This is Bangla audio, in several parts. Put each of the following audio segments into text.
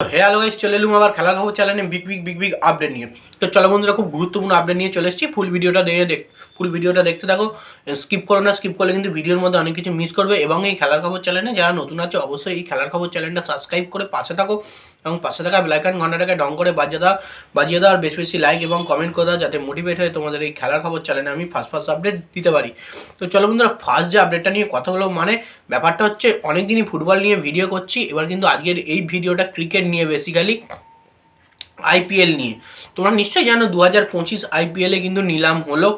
হ্যালো গাইস, চলে এলুম আবার খেলা খবর চ্যানেলে big big big big update নিয়ে। তো চলো বন্ধুরা, খুব গুরুত্বপূর্ণ আপডেট নিয়ে চলে এসেছি। ফুল ভিডিওটা দেখে, দেখ ফুল ভিডিওটা দেখতে থাকো। স্কিপ করো না স্কিপ করলে কিন্তু ভিডিওর মধ্যে অনেক কিছু মিস করবে। এবং এই খেলার খবর চ্যানেলে যারা নতুন আছে, অবশ্যই এই খেলার খবর চ্যানেলটা সাবস্ক্রাইব করে পাশে থাকো। এবং পাশে থাকা বেলাইকান ঘন্টাটাকে ডং করে বাজিয়ে দাও বাজিয়ে দাও আর বেশি বেশি লাইক এবং কমেন্ট করে দাও যাতে মোটিভেট হয়ে তোমাদের এই খেলার খবর চ্যানেলে আমি ফার্স্ট ফার্স্ট আপডেট দিতে পারি। তো চলো বন্ধুরা ফার্স্ট যে আপডেটটা নিয়ে কথা হলো মানে ব্যাপারটা হচ্ছে অনেকদিনই ফুটবল নিয়ে ভিডিও করছি, এবার কিন্তু আজকের এই ভিডিওটা ক্রিকেট নিয়ে বেসিক্যালি আইপিএল নিয়ে। তোমরা নিশ্চয়ই জানো দু হাজার পঁচিশ আইপিএলে কিন্তু নিলাম হলো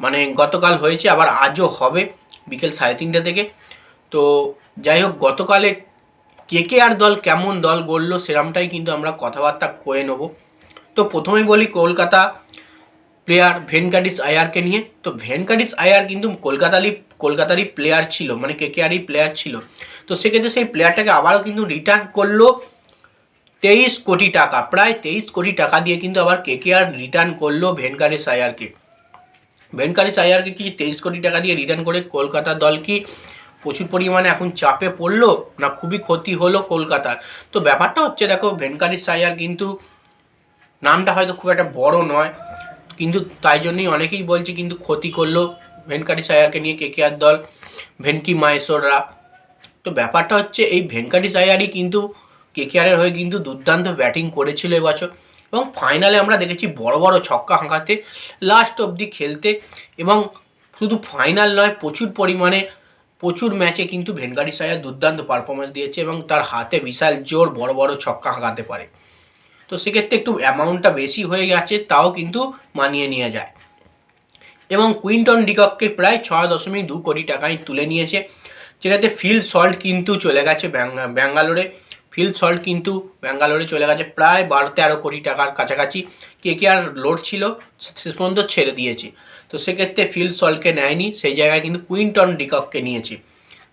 মানে গতকাল হয়েছে, আবার আজও হবে বিকেল সাড়ে তিনটে থেকে। তো যাই হোক গতকালে কে কে আর দল কেমন দল গড়লো সেরমটাই কিন্তু আমরা কথাবার্তা করে নেব। তো প্রথমেই বলি কলকাতা প্লেয়ার ভেনকাডিস আয়ারকে নিয়ে। তো ভেনকাডিস আয়ার কিন্তু কলকাতারই কলকাতারই প্লেয়ার ছিল মানে কে কে আরই প্লেয়ার ছিল। তো সেক্ষেত্রে সেই প্লেয়ারটাকে আবারও কিন্তু রিটার্ন করল তেইশ কোটি টাকা, প্রায় তেইশ কোটি টাকা দিয়ে কিন্তু আবার কে কে আর রিটার্ন করল ভেনকারিস আয়ারকে। ভেনকারিস আয়ারকে কি তেইশ কোটি টাকা দিয়ে রিটার্ন করে কলকাতা দল কি প্রচুর পরিমাণে এখন চাপে পড়ল, না খুবই ক্ষতি হলো কলকাতার। তো ব্যাপারটা হচ্ছে, দেখো ভেনকারিস সাইয়ার কিন্তু নামটা হয়তো খুব একটা বড় নয়, কিন্তু তাই জন্যই অনেকেই বলছে কিন্তু ক্ষতি করল ভেনকারিস আয়ারকে নিয়ে কে কে আর দল, ভেনকি মাহেশ্বররা তো ব্যাপারটা হচ্ছে, এই ভেনকাটিস আয়ারই কিন্তু কে কেকেআরের হয়ে কিন্তু দুর্দান্ত ব্যাটিং করেছিল এবছর। এবং ফাইনালে আমরা দেখেছি বড় বড় ছক্কা হাঁকাতে, লাস্ট অবধি খেলতে এবং শুধু ফাইনাল নয়, প্রচুর পরিমাণে প্রচুর ম্যাচে কিন্তু ভেনগারি সায়া দুর্দান্ত পারফরমেন্স দিয়েছে এবং তার হাতে বিশাল জোর বড় বড় ছক্কা হাঁকাতে পারে। তো সেক্ষেত্রে একটু অ্যামাউন্টটা বেশি হয়ে গেছে, তাও কিন্তু মানিয়ে নিয়ে যায়। এবং কুইন্টন ডিককে প্রায় ছয় দশমিক দু কোটি টাকায় তুলে নিয়েছে। যেটাতে ফিল সল্ট কিন্তু চলে গেছে ব্যাঙ্গা- ব্যাঙ্গালোরে। ফিল সল্ট কিন্তু ব্যাঙ্গালোরে চলে গেছে প্রায় বারো তেরো কোটি টাকার কাছাকাছি। কে কে আর লোড ছিল শেষ পর্যন্ত ছেড়ে দিয়েছে। তো সেক্ষেত্রে ফিল সল্টকে নেয়নি, সেই জায়গায় কিন্তু কুইন্টন ডিকককে নিয়েছে।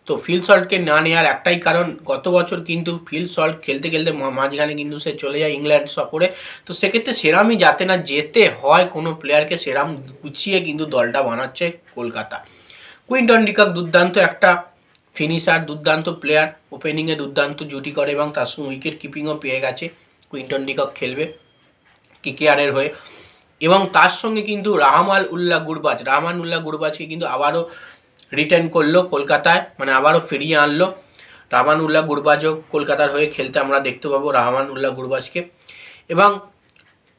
তো ফিল সল্টকে না নেওয়ার একটাই কারণ, গত বছর কিন্তু ফিল সল্ট খেলতে খেলতে মাঝখানে কিন্তু সে চলে যায় ইংল্যান্ড সফরে। তো সেক্ষেত্রে সেরামই যাতে না যেতে হয় কোনো প্লেয়ারকে, সেরাম গুছিয়ে কিন্তু দলটা বানাচ্ছে কলকাতা। কুইন্টন ডিকক দুর্দান্ত একটা ফিনিশার দুর্দান্ত প্লেয়ার, ওপেনিংয়ে দুর্দান্ত জুটি করে এবং তার সঙ্গে উইকেট কিপিংও পেয়ে গেছে। কুইন্টন ডিকক খেলবে কেকেআরের হয়ে। এবং তার সঙ্গে কিন্তু রাহমাল উল্লাহ গুরবাজ, রাহমান উল্লাহ গুরবাজকে কিন্তু আবারও রিটার্ন করল কলকাতায় মানে আবারও ফিরিয়ে আনলো। রাহমান উল্লাহ গুরবাজও কলকাতার হয়ে খেলতে আমরা দেখতে পাবো রাহমান উল্লাহ গুরবাজকে। এবং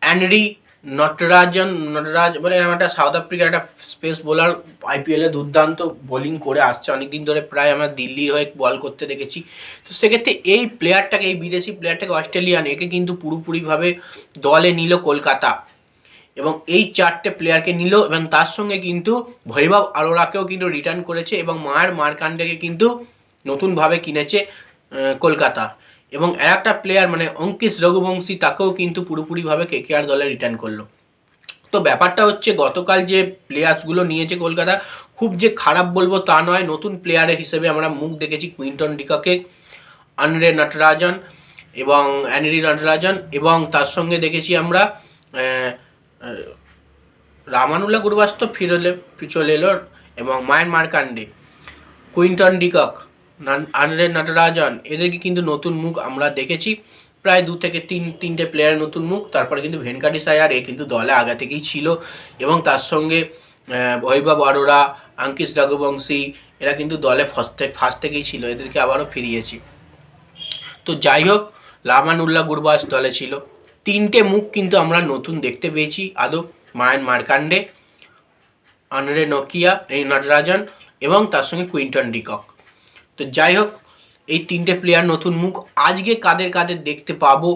অ্যানরি নটরাজন, নটরাজ বলে এরকম একটা সাউথ আফ্রিকার একটা স্পেস বোলার আইপিএলে দুর্দান্ত বোলিং করে আসছে। অনেকদিন ধরে প্রায় আমরা দিল্লির হয়ে বল করতে দেখেছি। তো সেক্ষেত্রে এই প্লেয়ারটাকে এই বিদেশি প্লেয়ারটাকে অস্ট্রেলিয়ান একে কিন্তু পুরোপুরিভাবে দলে নিল কলকাতা। এবং এই চারটে প্লেয়ারকে নিল এবং তার সঙ্গে কিন্তু ভৈভব আরোরাকেও কিন্তু রিটার্ন করেছে এবং মায়ের মারকান্ডেকে কিন্তু নতুনভাবে কিনেছে কলকাতা। এবং আর একটা প্লেয়ার মানে অঙ্কিশ রঘুবংশী তাকেও কিন্তু পুরোপুরিভাবে কেকেআর দলে রিটার্ন করল। তো ব্যাপারটা হচ্ছে গতকাল যে প্লেয়ার্সগুলো নিয়েছে কলকাতা খুব যে খারাপ বলব তা নয়। নতুন প্লেয়ারের হিসেবে আমরা মুখ দেখেছি কুইন্টন ডিকাকে আনরে নটরাজন এবং অ্যানরি নটরাজন এবং তার সঙ্গে দেখেছি আমরা আহ, আহ, রামানুল্লাহ গুরবাস তো ফিরলে চলে এলো এবং মায়ের মার্কান্ডে কুইন্টন ডিকক আনরে নটরাজন। এদেরকে কিন্তু নতুন মুখ আমরা দেখেছি। প্রায় দু থেকে তিন তিনটে প্লেয়ার নতুন মুখ। তারপরে কিন্তু ভেনকাটিস আয়ার এ কিন্তু দলে আগে থেকেই ছিল। এবং তার সঙ্গে বৈভব অরোরা, আঙ্কিশ রঘুবংশী, এরা কিন্তু দলে ফার্স্ট ফার্স্ট থেকেই ছিল। এদেরকে আবারও ফিরিয়েছি। তো যাই হোক লামান উল্লাহ গুরবাস দলে ছিল। তিনটে মুখ কিন্তু আমরা নতুন দেখতে পেয়েছি। আদৌ মায়ান মার্কান্ডে আনরে নকিয়া, এই নটরাজন এবং তার সঙ্গে কুইন্টন ডিকক। তো যাই হোক, এই তিনটে প্লেয়ার নতুন মুখ। আজকে কাদের কাদের দেখতে পাবো?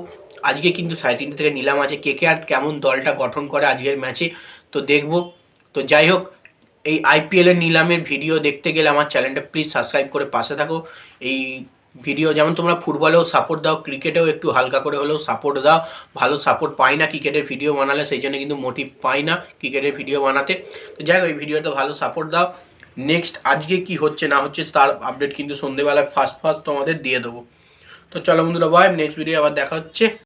আজকে কিন্তু সাড়ে তিনটে থেকে নিলাম আছে। কে কে আর কেমন দলটা গঠন করে আজকের ম্যাচে তো দেখব। তো যাই হোক, এই আইপিএল এর নিলামের ভিডিও দেখতে গেলে আমার চ্যানেলটা প্লিজ সাবস্ক্রাইব করে পাশে থাকো। এই ভিডিও যেমন তোমরা ফুটবলেও সাপোর্ট দাও ক্রিকেটেও একটু হালকা করে হলেও সাপোর্ট দাও। ভালো সাপোর্ট পাই না ক্রিকেটের ভিডিও বানালে, সেই জন্য কিন্তু মোটিভ পাই না ক্রিকেটের ভিডিও বানাতে। তো যাই হোক, এই ভিডিওতে ভালো সাপোর্ট দাও। নেক্সট আজকে কি হচ্ছে, না হচ্ছে, তার আপডেট কিন্তু সন্ধ্যেবেলায় ফার্স্ট ফার্স্ট তোমাদের দিয়ে দেবো। তো চলো বন্ধুরা বাই নেক্সট ভিডিও আবার দেখা হচ্ছে।